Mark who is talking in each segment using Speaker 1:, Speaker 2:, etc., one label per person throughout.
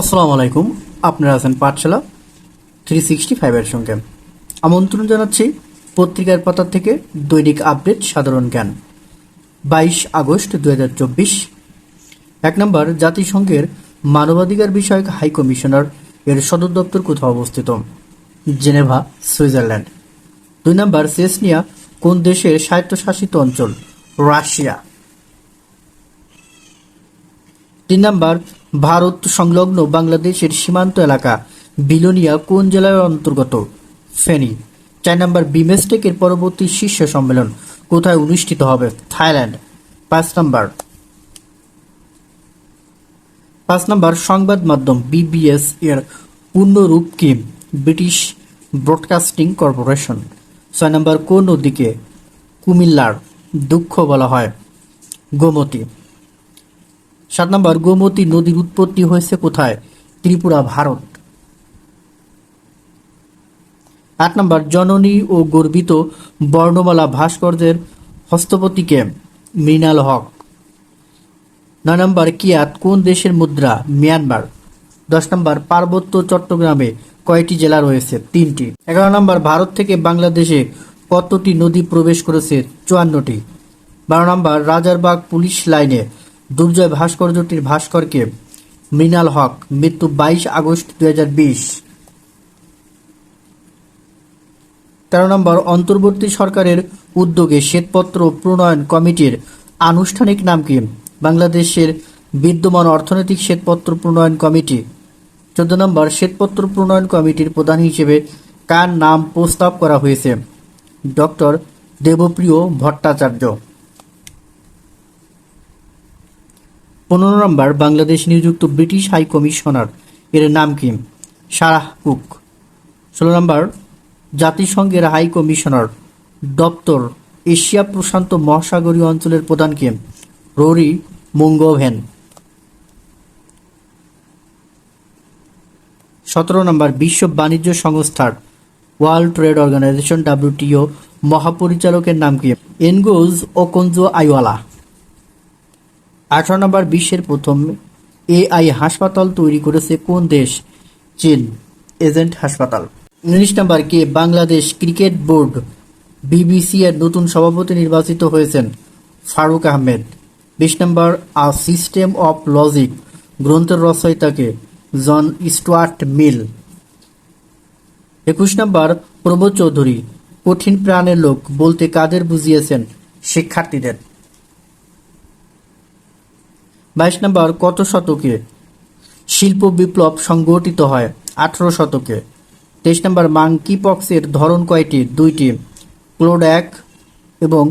Speaker 1: আসসালামু আলাইকুম, আপনারা আছেন পাঠশালা থ্রি সিক্সটি ফাইভের সঙ্গে। আমন্ত্রণ জানাচ্ছি পত্রিকার পাতা থেকে দৈনিক আপডেট সাধারণ জ্ঞান, বাইশ আগস্ট দু হাজার চব্বিশ। এক নম্বর, জাতিসংঘের মানবাধিকার বিষয়ক হাই কমিশনার এর সদর দপ্তর কোথাও অবস্থিত? Geneva, Switzerland. দুই নম্বর, সেসনিয়া কোন দেশের স্বায়ত্তশাসিত অঞ্চল? রাশিয়া। তিন নম্বর, ভারত সংলগ্ন বাংলাদেশের সীমান্ত এলাকা, বিলোনিয়া কোন জেলার অন্তর্গত? ফেনী। চার নম্বর, বিমেস্টেকের পরবর্তী শীর্ষ সম্মেলন কোথায় অনুষ্ঠিত হবে? থাইল্যান্ড। পাঁচ নম্বর। পাঁচ নম্বর, সংবাদ মাধ্যম বিবিএস এর পূর্ণরূপ কি? British broadcasting corporation. ছয় নম্বর, কোন নদীকে কুমিল্লার দুঃখ বলা হয়? গোমতী। সাত নম্বর, গোমতী নদীর উৎপত্তি হয়েছে কোথায়? ত্রিপুরা, ভারত। আট নম্বর, জননী ও গর্বিত বর্ণমালা ভাস্কর্যের হস্তপতিকে মৃণাল হক। নয় নম্বর, কিয়াত কোন দেশের মুদ্রা? মিয়ানমার। দশ নম্বর, পার্বত্য চট্টগ্রামে কয়টি জেলা রয়েছে? তিনটি। এগারো নম্বর, ভারত থেকে বাংলাদেশে কতটি নদী প্রবেশ করেছে? চুয়ান্নটি। বারো নম্বর, রাজারবাগ পুলিশ লাইনে দুর্জয় ভাস্কর্যটির ভাস্করকে মৃণাল হক, মৃত্যু বাইশ আগস্ট দুই তেরো নম্বর, অন্তর্বর্তী সরকারের উদ্যোগে শ্বেতপত্র প্রণয়ন কমিটির আনুষ্ঠানিক নাম কি? বাংলাদেশের বিদ্যমান অর্থনৈতিক শ্বেতপত্র প্রণয়ন কমিটি। চোদ্দ নম্বর, শ্বেতপত্র প্রণয়ন কমিটির প্রধান হিসেবে কার নাম প্রস্তাব করা হয়েছে? ডক্টর দেবপ্রিয় ভট্টাচার্য। পনেরো নম্বর, বাংলাদেশ নিযুক্ত ব্রিটিশ হাই কমিশনার। এর নাম কি? Sarah Cook. ষোলো নম্বর, জাতিসংঘের হাই কমিশনার দপ্তর এশিয়া প্রশান্ত মহাসাগরীয় অঞ্চলের প্রধান কে? রোরি মুঙ্গোভেন। সতেরো নম্বর, বিশ্ব বাণিজ্য সংস্থার ওয়ার্ল্ড ট্রেড অর্গানাইজেশন, ডাব্লিউটিও মহাপরিচালকের নাম কি? এনগোজ ওকনজো আইওয়ালা। আঠারো নম্বর বিশ্বের প্রথম এআই হাসপাতাল তৈরি করেছে কোন দেশ? চীন, এজেন্ট হাসপাতাল। উনিশ নম্বর কে? বাংলাদেশ ক্রিকেট বোর্ড, বিবিসি এর নতুন সভাপতি নির্বাচিত হয়েছেন ফারুক আহমেদ। বিশ নম্বর, আ সিস্টেম অফ লজিক, গ্রন্থের রচয়িতাকে জন স্টুয়ার্ট মিল। একুশ নম্বর প্রবোধ চৌধুরী, কঠিন প্রাণের লোক বলতে কাদের বুঝিয়েছেন শিক্ষার্থীদের? বাইশ নম্বর, কত শতকে শিল্প বিপ্লব সংগঠিত হয়? আঠারো শতকে। তেইশ নম্বর মাংকি পক্সের ধরন কয়টি? দুইটি। ক্লোড এক এবং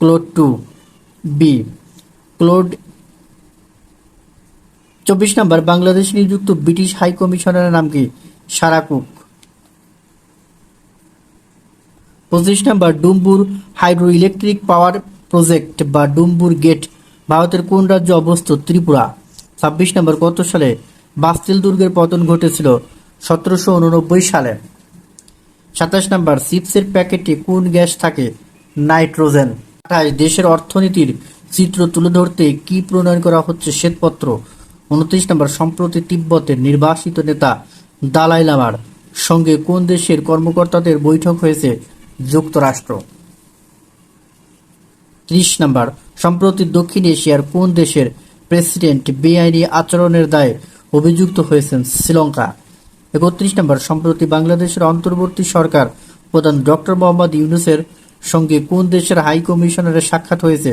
Speaker 1: ক্লোড টু। বি। ক্লোড চব্বিশ নম্বর, বাংলাদেশ নিযুক্ত ব্রিটিশ হাই কমিশনারের নাম কি? সারাকুক পঁচিশ নম্বর, Dumbur hydro electric power project বা ডুম্বুর গেট ভারতের কোন রাজ্যে অবস্থিত ত্রিপুরা? ছাব্বিশ নম্বর কত সালে বাস্তিল দুর্গের পতন ঘটেছিল? সতেরোশো উননব্বই সালে। সাতাশ নম্বর, চিপসের প্যাকেটে কোন গ্যাস থাকে? নাইট্রোজেন। আঠাশ, দেশের অর্থনীতির চিত্র তুলে ধরতে কি প্রণয়ন করা হচ্ছে শ্বেতপত্র? উনত্রিশ নম্বর, সম্প্রতি তিব্বতের নির্বাসিত নেতা দালাই লামার সঙ্গে কোন দেশের কর্মকর্তাদের বৈঠক হয়েছে? যুক্তরাষ্ট্র। ত্রিশ নম্বর, সম্প্রতি দক্ষিণ এশিয়ার কোন দেশের প্রেসিডেন্ট বেআইনি আচরণের দায়ে অভিযুক্ত হয়েছেন শ্রীলঙ্কা? একত্রিশ নম্বর, সম্প্রতি বাংলাদেশের অন্তর্বর্তী সরকার প্রধান ডক্টর মোহাম্মদ ইউনুসের সঙ্গে কোন দেশের হাই কমিশনারের সাক্ষাৎ হয়েছে?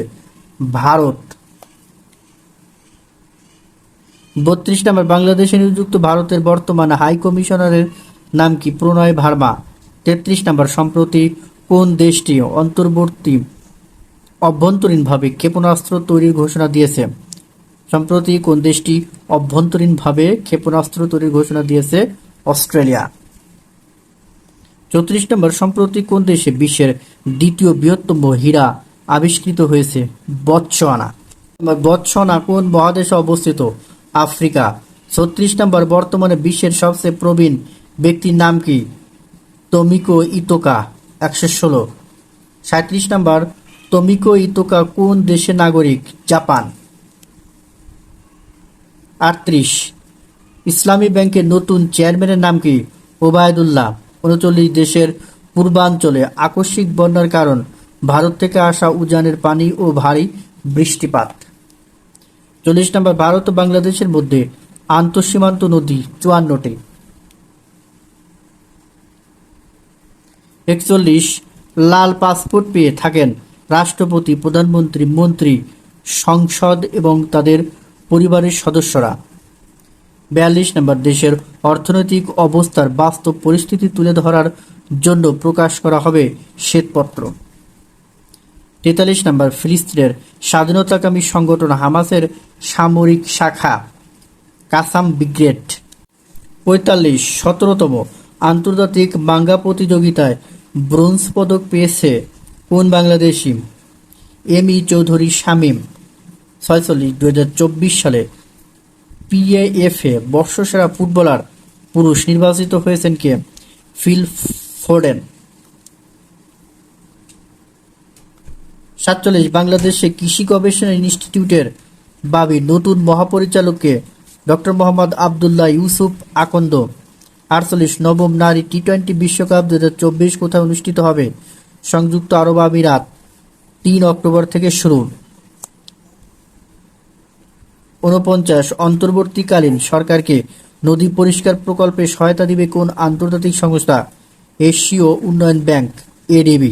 Speaker 1: ভারত। বত্রিশ নম্বর, বাংলাদেশে নিযুক্ত ভারতের বর্তমান হাই কমিশনারের নাম কি প্রণয় ভার্মা? তেত্রিশ নম্বর, সম্প্রতি কোন দেশটি অন্তর্বর্তী অভ্যন্তরীণভাবে ক্ষেপণাস্ত্র তৈরির ঘোষণা দিয়েছে। সম্প্রতি কোন দেশটি অভ্যন্তরীণভাবে ক্ষেপণাস্ত্র তৈরির ঘোষণা দিয়েছে? অস্ট্রেলিয়া। চৌত্রিশ নম্বর, সম্প্রতি কোন দেশে বিশ্বের দ্বিতীয় বৃহত্তম হীরা আবিষ্কৃত হয়েছে? বৎসোয়ানা। বৎসোয়ানা কোন মহাদেশে অবস্থিত? আফ্রিকা। ছত্রিশ নম্বর, বর্তমানে বিশ্বের সবচেয়ে প্রবীণ ব্যক্তির নাম কি? তমিকো ইতোকা, একশো ষোলো। সাঁত্রিশ নম্বর তমিকো ইতোকা কোন দেশের নাগরিক? জাপান। আটত্রিশ। ইসলামী ব্যাংকের নতুন চেয়ারম্যানের নাম কি? ওবায়দুল্লাহ। উনচল্লিশ দেশের পূর্বাঞ্চলে আকস্মিক বন্যার কারণ ভারত থেকে আসা উজানের পানি ও ভারী বৃষ্টিপাত। চল্লিশ নম্বর, ভারত ও বাংলাদেশের মধ্যে আন্তঃসীমান্ত নদী চুয়ান্নটি। একচল্লিশ, লাল পাসপোর্ট পেয়ে থাকেন রাষ্ট্রপতি, প্রধানমন্ত্রী, মন্ত্রী, সংসদ এবং তাদের পরিবারের সদস্যরা। বিয়াল্লিশ নম্বর, দেশের অর্থনৈতিক অবস্থার বাস্তব পরিস্থিতি তুলে ধরার জন্য প্রকাশ করা হবে শ্বেতপত্র। তেতাল্লিশ নম্বর, ফিলিস্তিনের স্বাধীনতাকামী সংগঠন হামাসের সামরিক শাখা, কাসাম ব্রিগেড। পঁয়তাল্লিশ, সতেরোতম আন্তর্জাতিক বাঙ্গা প্রতিযোগিতায় ব্রোঞ্জ পদক পেয়েছে কোন বাংলাদেশি এম ই চৌধুরী শামীম, ছয়চল্লিশ দু সালে পিএএফএ বর্ষসেরা ফুটবলার পুরুষ নির্বাচিত হয়েছেন কে? Feel Foden. সাতচল্লিশ, বাংলাদেশে কৃষি গবেষণা ইনস্টিটিউটের বাবি নতুন মহাপরিচালককে ডক্টর মোহাম্মদ আবদুল্লাহ ইউসুফ আকন্দ। আটচল্লিশ, নবম নারী টি টোয়েন্টি বিশ্বকাপ দু হাজার চব্বিশ কোথায় অনুষ্ঠিত হবে? সংযুক্ত আরব আমিরাত, তিন অক্টোবর থেকে শুরু। উনপঞ্চাশ অন্তর্বর্তীকালীন সরকারকে নদী পরিষ্কার প্রকল্পে সহায়তা দিবে কোন আন্তর্জাতিক সংস্থা? এশীয় উন্নয়ন ব্যাংক, এডিবি।